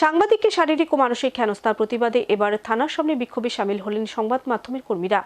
সাংবাদিককে শারীরিক ও মানসিক হেনস্থার প্রতিবাদে এবার থানার সামনে বিক্ষোভে সামিল হলেন সংবাদ মাধ্যমের কর্মীরা।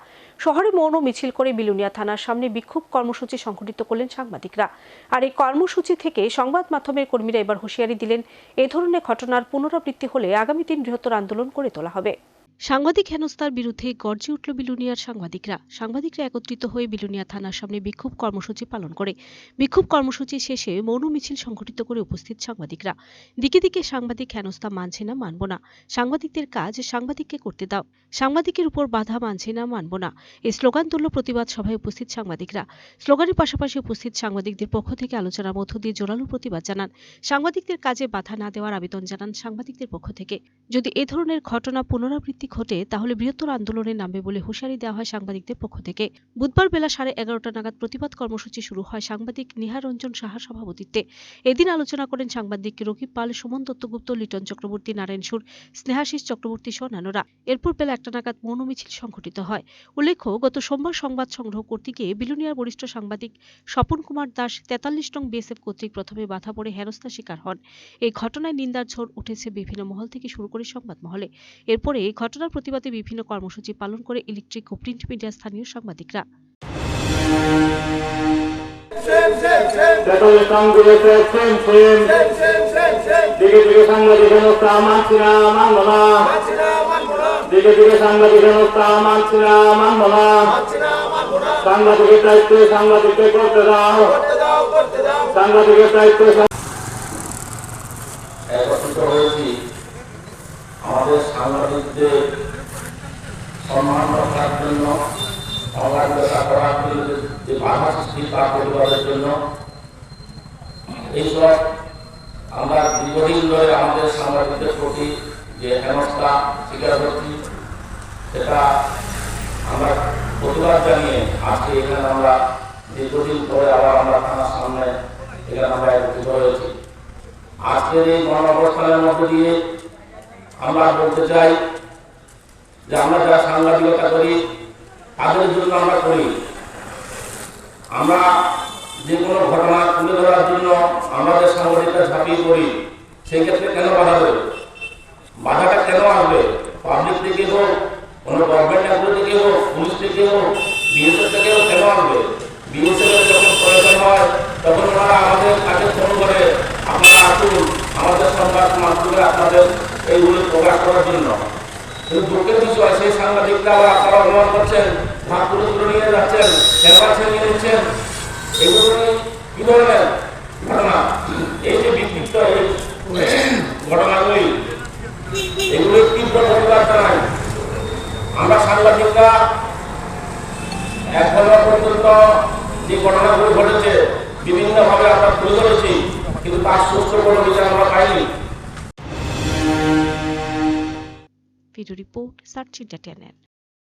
শহরে মৌন মিছিল করে বিলুনিয়া থানার সামনে বিক্ষোভ কর্মসূচি সংঘটিত করলেন সাংবাদিকরা। আর এই কর্মসূচি থেকে সংবাদ মাধ্যমের কর্মীরা এবার হুঁশিয়ারি দিলেন, এ ধরনের ঘটনার পুনরাবৃত্তি হলে আগামী দিন বৃহত্তর আন্দোলন করে তোলা হবে। সাংবাদিক হেনস্থার বিরুদ্ধে গর্জে উঠল বিলুনিয়ার সাংবাদিকরা। সাংবাদিকরা একত্রিত হয়ে বিলুনিয়া থানার সামনে বিক্ষোভ কর্মসূচি পালন করে। বিক্ষোভ কর্মসূচি শেষে মৌন মিছিল সংঘটিত করে উপস্থিত সাংবাদিকরা। দিকে দিকে সাংবাদিক হেনস্থা মানছে না, মানব না। সাংবাদিকদের কাজ সাংবাদিককে করতে দাও। সাংবাদিকের উপর বাধা মানছে না, মানব না। এই স্লোগান তুলল প্রতিবাদ সভায় উপস্থিত সাংবাদিকরা। স্লোগানের পাশাপাশি উপস্থিত সাংবাদিকদের পক্ষ থেকে আলোচনার মধ্য দিয়ে জোরালো প্রতিবাদ জানান। সাংবাদিকদের কাজে বাধা না দেওয়ার আবেদন জানান সাংবাদিকদের পক্ষ থেকে। যদি এ ধরনের ঘটনা পুনরাবৃত্তি ঘটে, তাহলে বৃহত্তর আন্দোলনে নামবে বলে হুঁশিয়ারি দেওয়া হয় সাংবাদিকদের পক্ষ থেকে। বুধবার বেলা সাড়ে এগারোটা নাগাদ প্রতিবাদ কর্মসূচি শুরু হয় সাংবাদিক নিহার রঞ্জন সাহার সভাপতিত্বে। এদিন আলোচনা করেন সাংবাদিক রকিব পাল, সুমন দত্তগুপ্ত, লিটন চক্রবর্তী, নারায়ণ সুর, স্নেহাশিস চক্রবর্তী সহ অন্যান্যরা এরপর বেলা একটা নাগাদ মৌন মিছিল সংঘটিত হয়। উল্লেখ্য, গত সোমবার সংবাদ সংগ্রহ করতে গিয়ে বিলুনিয়ার বরিষ্ঠ সাংবাদিক স্বপন কুমার দাস, তেতাল্লিশ নং বিএসএফ কর্তৃক প্রথমে বাধা পড়ে হেনস্থার শিকার হন। এই ঘটনায় নিন্দার ঝড় উঠেছে বিভিন্ন মহল থেকে শুরু করে সংবাদ মহলে এরপরে এই ঘটনার প্রতিবাদে বিভিন্ন কর্মসূচি পালন করে ইলেকট্রিক ও প্রিন্ট মিডিয়ার স্থানীয় সাংবাদিকরা। পেট্রোল কংগ্রেসে সেম সেম। দিকে দিকে সাংবাদিক সংস্থা মানছি না মানব না। দিকে দিকে সাংবাদিক সংস্থা মানছি না মানব না। সাংবাদিকের দায়িত্ব সাংবাদিককে করতে দাও। সাংবাদিকের দায়িত্ব একত্রিত হয়েছি। আমাদের সাংবাদিকদের সম্মান রক্ষার জন্য অবাধ্যতা করার যে- বাধা সৃষ্টি তা প্রতিবাদের জন্য। এইসব আমরা দীর্ঘদিন ধরে আমাদের সাংবাদিকদের প্রতি যে হেনস্থা স্বীকার সেটা আমরা প্রতিবাদ জানিয়ে আজকে এখানে আমরা দীর্ঘদিন পরে আবার আমরা থানার সামনে এখানে আমরা একত্রিত হয়েছি। আজকের এই গণঅবস্থানের মধ্য দিয়ে আমরা বলতে চাই যে আমরা যারা সাংবাদিকতা করি, তাদের জন্য আমরা করি। আমরা যে কোনো ঘটনা তুলে ধরার জন্য আমাদের সাংবাদিকরা ঝাঁপিয়ে পড়ি, সেই ক্ষেত্রে কেন বাধা দেবে? বাধাটা কেন আসবে? পাবলিক থেকে হোক, কোনো গভর্নমেন্ট এমপ্লয় থেকে হোক পুলিশ থেকে হোক বিএসএফ থেকে হোক, কেন আসবে? বিএসএফ যখন প্রয়োজন হয়, তখন ওনারা আমাদের কাছে ফোন করে আপনারা আসুন আমাদের সংবাদ মাধ্যমে আপনাদের এইগুলো প্রকাশ করার জন্য। কিন্তু সাংবাদিকরা আপনারা করছেন যাচ্ছেন এগুলো কি এই যে ঘটনাগুলি, এগুলো আমরা পর্যন্ত যে ঘটনাগুলো ঘটেছে, বিভিন্নভাবে আমরা তুলে ধরেছি, কিন্তু তার সুস্থ কোনো বিচার আমরা পাইনি। Video report search entertainment